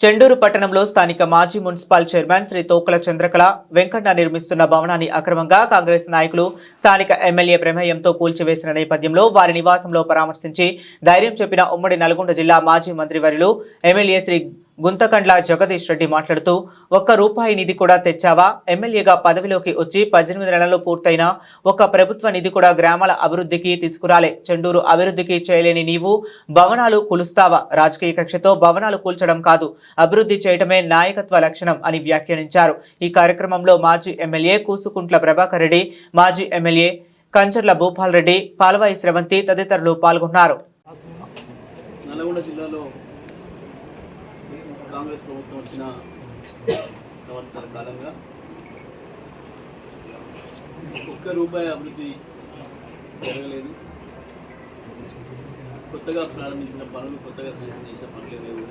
చెండూరు పట్టణంలో స్థానిక మాజీ మున్సిపల్ చైర్మన్ శ్రీ తోకల చంద్రకళ వెంకన్న నిర్మిస్తున్న భవనాన్ని అక్రమంగా కాంగ్రెస్ నాయకులు స్థానిక ఎమ్మెల్యే ప్రమేయంతో కూల్చివేసిన నేపథ్యంలో వారి నివాసంలో పరామర్శించి ధైర్యం చెప్పిన ఉమ్మడి నల్గొండ జిల్లా మాజీ మంత్రివర్యులు ఎమ్మెల్యే శ్రీ గుంతకండ్ల జగదీష్ రెడ్డి మాట్లాడుతూ ఒక్క రూపాయి నిధి కూడా తెచ్చావా? ఎమ్మెల్యేగా పదవిలోకి వచ్చి పద్దెనిమిది నెలలు పూర్తయిన ఒక ప్రభుత్వ నిధి కూడా గ్రామాల అభివృద్ధికి తీసుకురాలే. చెండూరు అభివృద్ధికి చేయలేని నీవు భవనాలు కూలుస్తావా? రాజకీయ కక్షతో భవనాలు కూల్చడం కాదు అభివృద్ధి చేయటమే నాయకత్వ లక్షణం అని వ్యాఖ్యానించారు. ఈ కార్యక్రమంలో మాజీ ఎమ్మెల్యే కూసుకుంట్ల ప్రభాకర్ రెడ్డి మాజీ ఎమ్మెల్యే కంచర్ల భూపాల్ రెడ్డి పాల్వాయి స్రవంతి తదితరులు పాల్గొన్నారు. నల్గొండ జిల్లాలో కాంగ్రెస్ ప్రభుత్వం వచ్చిన సంవత్సరాల కాలంగా ఒక్క రూపాయి అభివృద్ధి జరగలేదు. కొత్తగా ప్రారంభించిన పనులు కొత్తగా శాంక్షన్ చేసిన పనులు లేవు.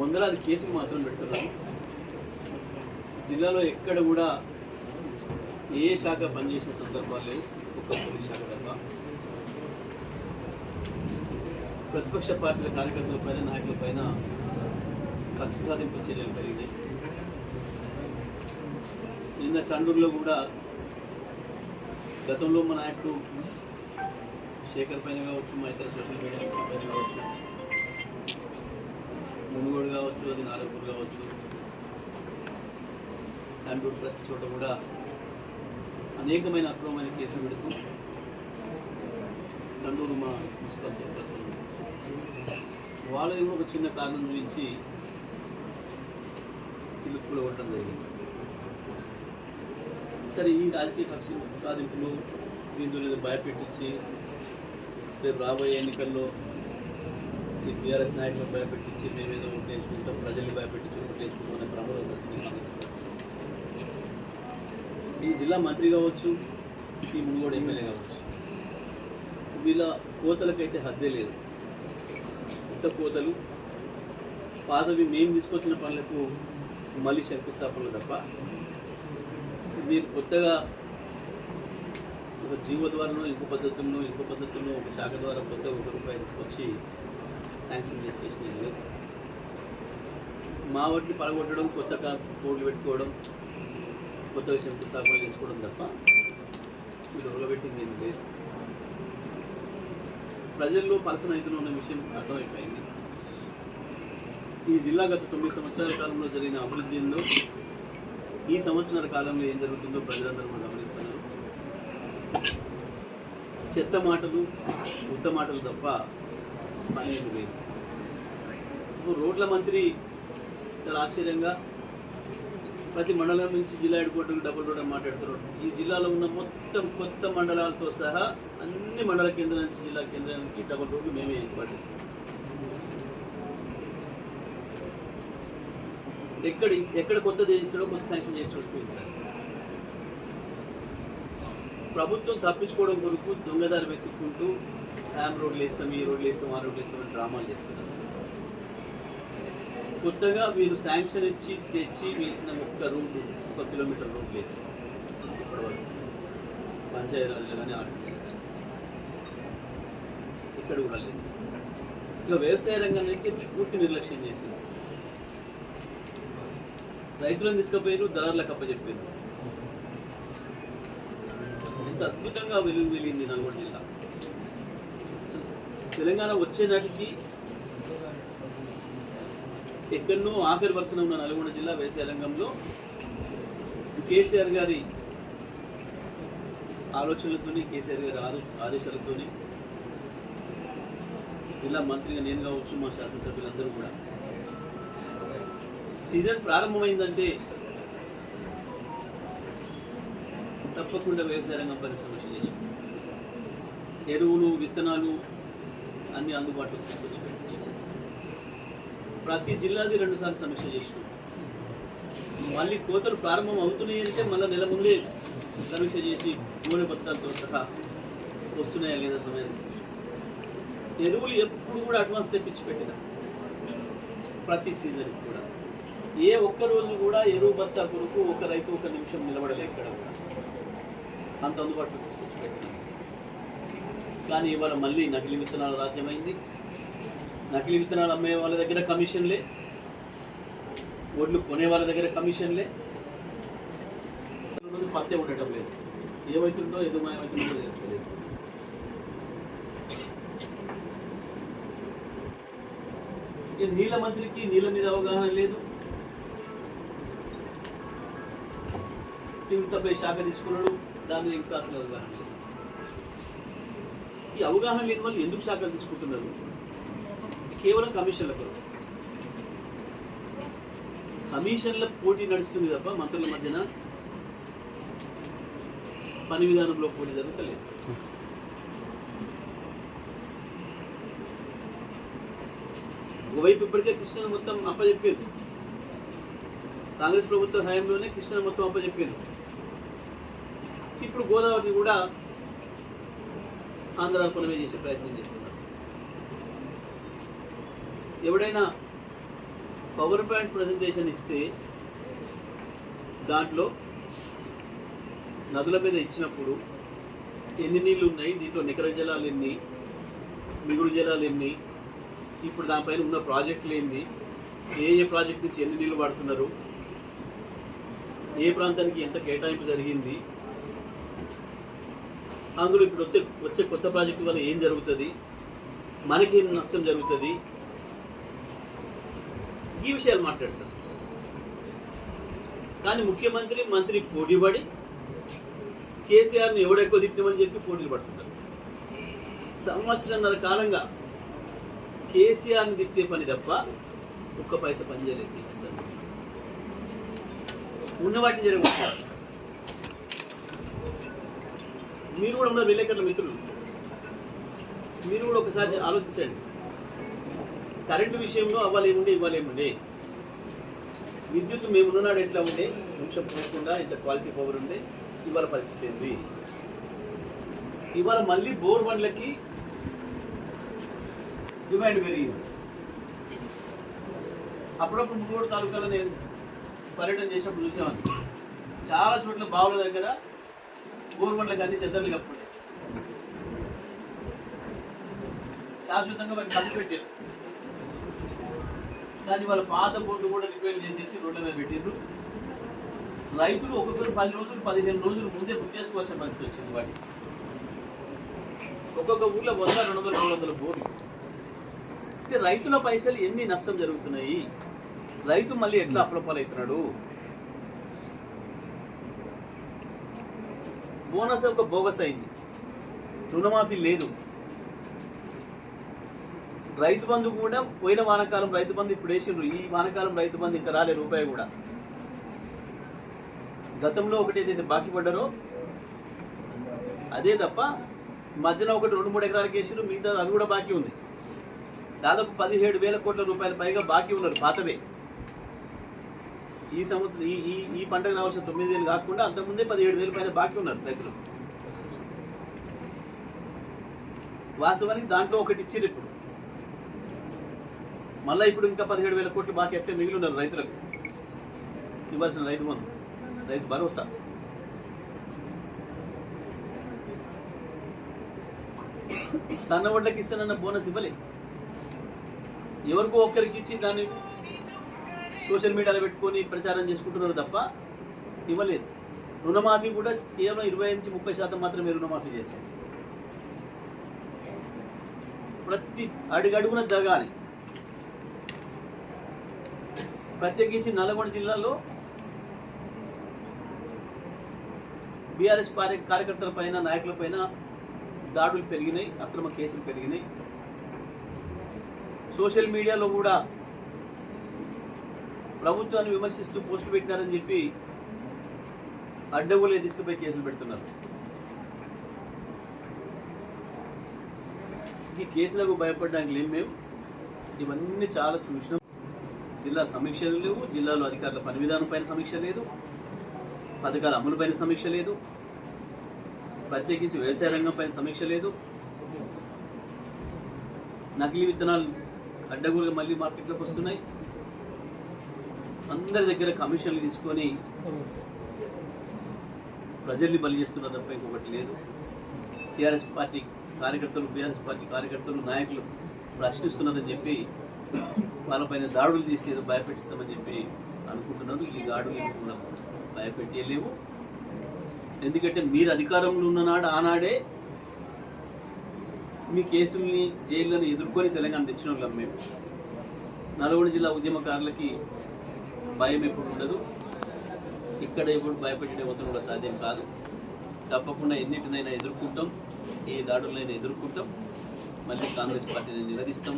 వందలాది కేసులు మాత్రం పెడుతున్నారు. జిల్లాలో ఎక్కడ కూడా ఏ శాఖ పనిచేసిన సందర్భాలు లేవు. ఒక్క పోలీస్ శాఖ తప్ప ప్రతిపక్ష పార్టీల కార్యకర్తల పైన నాయకుల పైన కక్ష సాధింపు చర్యలు పెరిగినాయి నిన్న చండూరులో కూడా గతంలో మా నాయకుడు శేఖర్ పైన కావచ్చు మా ఇతర సోషల్ మీడియా పైన కావచ్చు మునుగోడు కావచ్చు అది నాగపూర్ కావచ్చు చండూరు ప్రతి చోట కూడా అనేకమైన అక్రమమైన కేసులు పెడుతూ చండూరు మా మున్సిపల్ చైర్పర్సన్. వాళ్ళది కూడా ఒక చిన్న కారణం గురించి పిలుపు కూడా ఉండటం జరిగింది. సరే ఈ రాజకీయ కక్ష సాధింపులు దీంతో ఏదో భయపెట్టించి రేపు రాబోయే ఎన్నికల్లో ఈ బీఆర్ఎస్ నాయకులను భయపెట్టించి మేమేదో ఓటేసుకుంటాం ప్రజల్ని భయపెట్టించి ఓటేసుకుంటాం అనే ప్రమాదం ఈ జిల్లా మంత్రి కావచ్చు ఈ మునుగోడు ఎమ్మెల్యే కావచ్చు. వీళ్ళ కోతలకైతే హద్దే లేదు. కొత్త కోతలు పాతవి మేము తీసుకొచ్చిన పనులకు మళ్ళీ శంకుస్థాపనలు తప్ప మీరు కొత్తగా ఒక జీవో ద్వారానో ఇంకో పద్ధతుల్లో ఇంకో పద్ధతుల్లో ఒక శాఖ ద్వారా కొత్తగా ఒక రూపాయి తీసుకొచ్చి శాంక్షన్ చేసి చేసినది మా వాటిని పడగొట్టడం కొత్తగా కోడ్లు పెట్టుకోవడం కొత్తగా శంకుస్థాపన చేసుకోవడం తప్ప మీరు ఒలబెట్టింది ఏమి ప్రజల్లో పర్సన్ అవుతున్న ఉన్న విషయం అర్థమైపోయింది. ఈ జిల్లా గత తొమ్మిది సంవత్సరాల కాలంలో జరిగిన అభివృద్ధిలో ఈ సంవత్సరాల కాలంలో ఏం జరుగుతుందో ప్రజలందరూ కూడా గమనిస్తున్నారు. చెత్త మాటలు ఉత్త మాటలు తప్ప పని లేదు. ఇప్పుడు రోడ్ల మంత్రి చాలా ఆశ్చర్యంగా ప్రతి మండలం నుంచి జిల్లా హెడ్ క్వార్టర్కి డబుల్ రోడ్ మాట్లాడుతున్నారు ఈ జిల్లాలో ఉన్న మొత్తం కొత్త మండలాలతో సహా అన్ని అన్ని మండల కేంద్రం నుంచి జిల్లా కేంద్రానికి డబుల్ రోడ్లు మేమే ఏర్పాటు చేసాం ఎక్కడ ఎక్కడ కొత్త చేస్తాడో కొత్త శాంక్షన్ చేస్తాడో చూపించాలి. ప్రభుత్వం తప్పించుకోవడం కొరకు దొంగదారి వెతుక్కుంటూ హ్యామ్ రోడ్లు వేస్తాం ఈ రోడ్లు వేస్తాం ఆ రోడ్లు వేస్తాం అని డ్రామాలు చేస్తున్నారు. కొత్తగా మీరు శాంక్షన్ ఇచ్చి తెచ్చి వేసిన ఒక్క రూట్ ఒక కిలోమీటర్ రోడ్ లేదు. ఇప్పటివరకు. పంచాయతీరాజ్లో కానీ ఆర్డర్ ఇక్కడ కూడా లేదు. ఇక వ్యవసాయ రంగానికి పూర్తి నిర్లక్ష్యం చేసింది. రైతులను తీసుకుపోయారు దళారులకు అప్పచెప్పారు ఎంత అద్భుతంగా వెలుగు వెలిగింది నల్గొండ జిల్లా. తెలంగాణ వచ్చే నాటికి ఎక్కడనో ఆఖరి వరుసన ఉన్న నల్గొండ జిల్లా వ్యవసాయ రంగంలో కేసీఆర్ గారి ఆలోచనలతోని కేసీఆర్ గారి ఆదో ఆదేశాలతోని జిల్లా మంత్రిగా నేను కావచ్చు మా శాసనసభ్యులందరూ కూడా. సీజన్ ప్రారంభమైందంటే తప్పకుండా వ్యవసాయ రంగం పని సమీక్ష చేసి ఎరువులు విత్తనాలు అన్ని అందుబాటులోకి తీసుకొచ్చి పెట్టించాం ప్రతి జిల్లాది రెండుసార్లు సమీక్ష చేసినాం. మళ్ళీ కోతలు ప్రారంభం అవుతున్నాయి అంటే మళ్ళీ నెల ముందే సమీక్ష చేసి మూడు బస్తాలతో సహా వస్తున్నాయా లేదా సమయాన్ని చూసి. ఎరువులు ఎప్పుడు కూడా అడ్వాన్స్ తెప్పించి పెట్టిన. ప్రతి సీజన్ కూడా. ఏ ఒక్క రోజు కూడా ఎరువు బస్తా కొరకు ఒక రైతు ఒక నిమిషం నిలబడలేక కూడా. అంత అందుబాటులో తీసుకొచ్చి పెట్టిన. కానీ ఇవాళ మళ్ళీ నకిలీ విత్తనాల రాజ్యమైంది. నకిలీ విత్తనాలు అమ్మే వాళ్ళ దగ్గర కమిషన్లే. ఒడ్లు కొనే వాళ్ళ దగ్గర కమిషన్లే. రోజు పత్తే ఉండటం లేదు. ఏమవుతుందో ఏదో ఏమవుతుందో కూడా తెలుస్తలేదు ఈ నీళ్ళ మంత్రికి నీళ్ళ మీద అవగాహన లేదు. సివిల్ సప్లై శాఖ తీసుకున్నాడు దాని మీద ఇంకా అసలు అవగాహన లేదు. ఈ అవగాహన లేని వాళ్ళు ఎందుకు శాఖలు తీసుకుంటున్నారు? కేవలం కమిషన్ల కొరకు. కమిషన్ల పోటీ నడుస్తుంది తప్ప మంత్రుల మధ్యన పని విధానంలో పోటీ జరగలేదు ఒకవైపు ఇప్పటికే కృష్ణను మొత్తం అప్పచెప్పారు కాంగ్రెస్ ప్రభుత్వ హయాంలోనే కృష్ణను మొత్తం అప్పచెప్పారు ఇప్పుడు గోదావరిని కూడా ఆంధ్రార్పణమే చేసే ప్రయత్నం చేస్తున్నారు. ఎవడైనా పవర్ పాయింట్ ప్రజెంటేషన్ ఇస్తే దాంట్లో నదుల మీద ఇచ్చినప్పుడు ఎన్ని నీళ్ళు ఉన్నాయి? దీంట్లో నికర జలాలు ఎన్ని? మిగుడు జలాలు ఎన్ని? ఇప్పుడు దానిపైన ఉన్న ప్రాజెక్టులు ఏంది? ఏ ఏ ప్రాజెక్ట్ నుంచి ఎన్ని నీళ్ళు వాడుతున్నారు? ఏ ప్రాంతానికి ఎంత కేటాయింపు జరిగింది? అందులో ఇప్పుడు వచ్చే వచ్చే కొత్త ప్రాజెక్టు వల్ల ఏం జరుగుతుంది? మనకి ఏం నష్టం జరుగుతుంది? ఈ విషయాలు మాట్లాడతారు కానీ ముఖ్యమంత్రి మంత్రి పోటీపడి కేసీఆర్ని ఎవడెక్కువ తిట్టమని చెప్పి పోటీలు పడుతున్నారు. సంవత్సరంన్నర కాలంగా కేసీఆర్ని తిట్టే పని తప్ప ఒక్క పైస పని చేయలేదు ఈ ఉన్న వాటిని జరగదు మీరు కూడా ఉన్నారు విలేకరుల మిత్రులు. మీరు కూడా ఒకసారి ఆలోచించండి. కరెంటు విషయంలో అవ్వాలేముండే ఇవ్వాలేముండే విద్యుత్ మేము ఉన్ననాడు ఎట్లా ఉండే? నిమిషం పోకుండా ఇంత క్వాలిటీ పవర్ ఉండే. ఇవాళ పరిస్థితి ఏంది? ఇవాళ మళ్ళీ బోర్ బండ్లకి డిమాండ్ పెరిగింది. అప్పుడప్పుడు మునుగోడు తాలూకాలో నేను పర్యటన చేసినప్పుడు చూసేవాడిని. చాలా చోట్ల బావుల దగ్గర గోరుబండ్లకు అన్ని సెంటర్లు కప్పుంటాయి శాశ్వతంగా వాటిని కప్పి పెట్టారు. కానీ వాళ్ళ పాత బోర్డు కూడా రిపేర్ చేసేసి రోడ్ల మీద పెట్టిండ్రు. రైతులు ఒక్కొక్కరు పది రోజులు పదిహేను రోజులు ముందే బుక్ చేసుకోవాల్సిన పరిస్థితి వచ్చింది వాటి ఒక్కొక్క ఊర్లో వంద రెండు వందల మూడు వందల బోర్డు అంటే రైతుల పైసలు ఎన్ని నష్టం జరుగుతున్నాయి? రైతు మళ్ళీ ఎట్లా అప్రపాలవుతున్నాడు బోనస్ ఒక బోగస్ అయింది. రుణమాఫీ లేదు. రైతు బంధు కూడా పోయిన వానకాలం రైతు బంధు ఇప్పుడు వేసిండ్రు. ఈ వానకాలం రైతు బంధు ఇంకా రాలే రూపాయి కూడా. గతంలో ఒకటి ఏదైతే బాకీ పడ్డారో అదే తప్ప మధ్యన ఒకటి రెండు మూడు ఎకరాలకు వేసిండ్రు. మిగతా అవి కూడా బాకీ ఉంది. దాదాపు పదిహేడు వేల కోట్ల రూపాయల పైగా బాకీ ఉన్నారు పాతవే. ఈ సంవత్సరం ఈ ఈ ఈ పంటకు రావాల్సిన తొమ్మిది వేలు కాకుండా అంతకుముందే పదిహేడు వేల పైన బాకీ ఉన్నారు రైతులు. వాస్తవానికి దాంట్లో ఒకటి ఇచ్చిండ్రు ఇప్పుడు. మళ్ళీ ఇప్పుడు ఇంకా పదిహేడు వేల కోట్లు బాకీ అయితే మిగిలి ఉన్నారు రైతులకు. ఇవ్వాల్సిన రైతు బంధు రైతు భరోసా. సన్న వడ్లకి ఇస్తానన్న బోనస్ ఇవ్వలే. ఎవరికో ఒక్కరికి ఇచ్చి దాన్ని సోషల్ మీడియాలో పెట్టుకొని ప్రచారం చేసుకుంటున్నారు తప్ప ఇవ్వలేదు. రుణమాఫీ కూడా కేవలం ఇరవై నుంచి ముప్పై శాతం మాత్రమే రుణమాఫీ చేశారు. ప్రతి అడుగడుగున జరగాలి. ప్రత్యేకించి నల్గొండ జిల్లాలో బీఆర్ఎస్ కార్యకర్తల పైన నాయకుల పైన దాడులు పెరిగినాయి అక్రమ కేసులు పెరిగినాయి. సోషల్ మీడియాలో కూడా ప్రభుత్వాన్ని విమర్శిస్తూ పోస్టులు పెట్టినారని చెప్పి అడ్డగోలే తీసుకుపోయి కేసులు పెడుతున్నారు. ఈ కేసులకు భయపడడానికి లేం మేము. ఇవన్నీ చాలా చూసినాం. జిల్లా సమీక్షలు లేవు. జిల్లాలో అధికారుల పని విధానం పైన సమీక్ష లేదు. పథకాల అమలు పైన సమీక్ష లేదు. ప్రత్యేకించి వ్యవసాయ రంగం పైన సమీక్ష లేదు. నకిలీ విత్తనాలు అడ్డగోలుగా మళ్ళీ మార్కెట్లోకి వస్తున్నాయి. అందరి దగ్గర కమిషన్లు తీసుకొని ప్రజల్ని బలి చేస్తున్నారు తప్ప ఇంకొకటి లేదు. టీఆర్ఎస్ పార్టీ కార్యకర్తలు బీఆర్ఎస్ పార్టీ కార్యకర్తలు నాయకులు ప్రశ్నిస్తున్నారని చెప్పి వాళ్ళపైన దాడులు చేసి ఏదో భయపెట్టిస్తామని చెప్పి అనుకుంటున్నారు. ఈ దాడులు కూడా భయపెట్టలేవు ఎందుకంటే మీరు అధికారంలో ఉన్ననాడు ఆనాడే మీ కేసుల్ని జైళ్ళని ఎదుర్కొని తెలంగాణ తెచ్చిన వాళ్ళం మేము. నల్గొండ జిల్లా ఉద్యమకారులకి భయం ఎప్పుడు ఉండదు. ఇక్కడ ఎప్పుడు భయపెట్టే వద్ద కూడా సాధ్యం కాదు. తప్పకుండా ఎన్నిటినైనా ఎదుర్కొంటాం. ఏ దాడులైనా ఎదుర్కొంటాం. మళ్ళీ కాంగ్రెస్ పార్టీని నిలదీస్తాం.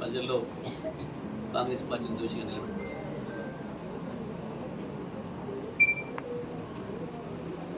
ప్రజల్లో కాంగ్రెస్ పార్టీని దోషిగా నిలబెడతాం.